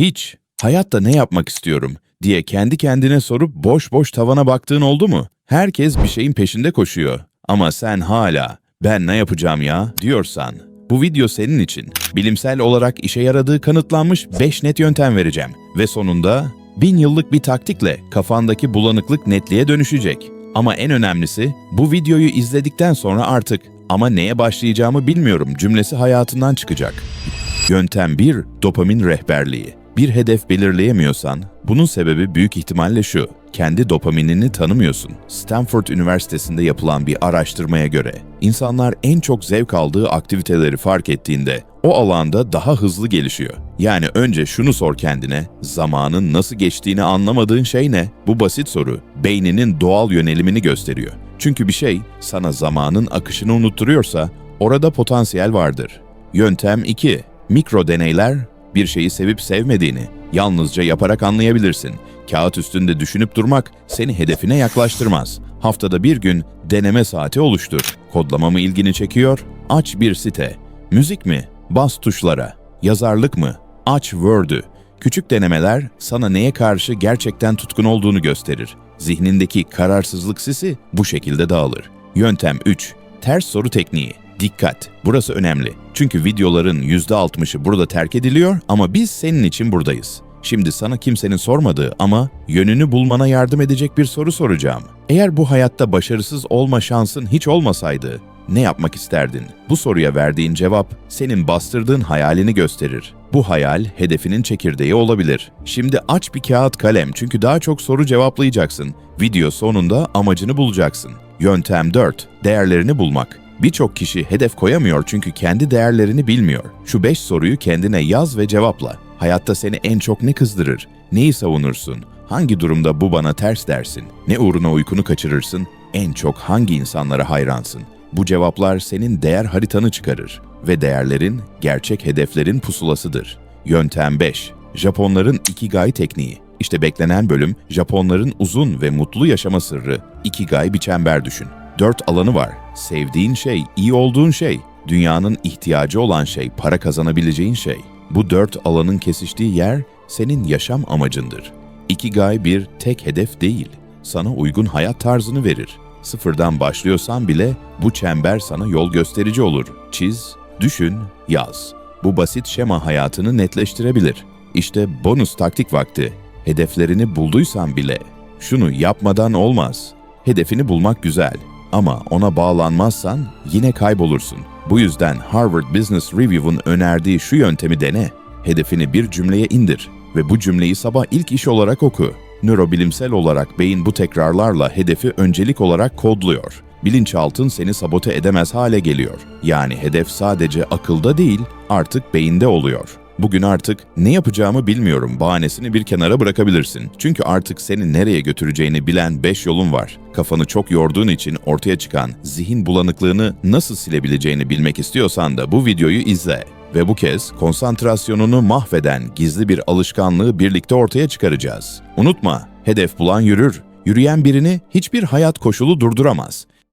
Hiç. Hayatta ne yapmak istiyorum diye kendi kendine sorup boş boş tavana baktığın oldu mu? Herkes bir şeyin peşinde koşuyor. Ama sen hala ben ne yapacağım ya diyorsan bu video senin için. Bilimsel olarak işe yaradığı kanıtlanmış 5 net yöntem vereceğim. Ve sonunda bin yıllık bir taktikle kafandaki bulanıklık netliğe dönüşecek. Ama en önemlisi bu videoyu izledikten sonra artık ama neye başlayacağımı bilmiyorum cümlesi hayatından çıkacak. Yöntem 1. Dopamin rehberliği. Bir hedef belirleyemiyorsan, bunun sebebi büyük ihtimalle şu. Kendi dopaminini tanımıyorsun. Stanford Üniversitesi'nde yapılan bir araştırmaya göre, insanlar en çok zevk aldığı aktiviteleri fark ettiğinde o alanda daha hızlı gelişiyor. Yani önce şunu sor kendine, zamanın nasıl geçtiğini anlamadığın şey ne? Bu basit soru, beyninin doğal yönelimini gösteriyor. Çünkü bir şey sana zamanın akışını unutturuyorsa, orada potansiyel vardır. Yöntem 2. Mikro deneyler bir şeyi sevip sevmediğini yalnızca yaparak anlayabilirsin. Kağıt üstünde düşünüp durmak seni hedefine yaklaştırmaz. Haftada bir gün deneme saati oluştur. Kodlama mı ilgini çekiyor? Aç bir site. Müzik mi? Bas tuşlara. Yazarlık mı? Aç Word'ü. Küçük denemeler sana neye karşı gerçekten tutkun olduğunu gösterir. Zihnindeki kararsızlık sisi bu şekilde dağılır. Yöntem 3. Ters soru tekniği. Dikkat! Burası önemli. Çünkü videoların %60'ı burada terk ediliyor ama biz senin için buradayız. Şimdi sana kimsenin sormadığı ama yönünü bulmana yardım edecek bir soru soracağım. Eğer bu hayatta başarısız olma şansın hiç olmasaydı ne yapmak isterdin? Bu soruya verdiğin cevap senin bastırdığın hayalini gösterir. Bu hayal hedefinin çekirdeği olabilir. Şimdi aç bir kağıt kalem çünkü daha çok soru cevaplayacaksın. Video sonunda amacını bulacaksın. Yöntem 4. Değerlerini bulmak. Birçok kişi hedef koyamıyor çünkü kendi değerlerini bilmiyor. Şu 5 soruyu kendine yaz ve cevapla. Hayatta seni en çok ne kızdırır? Neyi savunursun? Hangi durumda bu bana ters dersin? Ne uğruna uykunu kaçırırsın? En çok hangi insanlara hayransın? Bu cevaplar senin değer haritanı çıkarır ve değerlerin gerçek hedeflerin pusulasıdır. Yöntem 5. Japonların Ikigai tekniği. İşte beklenen bölüm Japonların uzun ve mutlu yaşama sırrı. Ikigai bir çember düşün. Dört alanı var. Sevdiğin şey, iyi olduğun şey, dünyanın ihtiyacı olan şey, para kazanabileceğin şey. Bu dört alanın kesiştiği yer senin yaşam amacındır. Ikigai bir tek hedef değil, sana uygun hayat tarzını verir. Sıfırdan başlıyorsan bile bu çember sana yol gösterici olur. Çiz, düşün, yaz. Bu basit şema hayatını netleştirebilir. İşte bonus taktik vakti. Hedeflerini bulduysan bile şunu yapmadan olmaz. Hedefini bulmak güzel ama ona bağlanmazsan yine kaybolursun. Bu yüzden Harvard Business Review'un önerdiği şu yöntemi dene. Hedefini bir cümleye indir ve bu cümleyi sabah ilk iş olarak oku. Nörobilimsel olarak beyin bu tekrarlarla hedefi öncelik olarak kodluyor. Bilinçaltın seni sabote edemez hale geliyor. Yani hedef sadece akılda değil, artık beyinde oluyor. Bugün artık ne yapacağımı bilmiyorum bahanesini bir kenara bırakabilirsin. Çünkü artık seni nereye götüreceğini bilen 5 yolun var. Kafanı çok yorduğun için ortaya çıkan zihin bulanıklığını nasıl silebileceğini bilmek istiyorsan da bu videoyu izle. Ve bu kez konsantrasyonunu mahveden gizli bir alışkanlığı birlikte ortaya çıkaracağız. Unutma, hedef bulan yürür. Yürüyen birini hiçbir hayat koşulu durduramaz.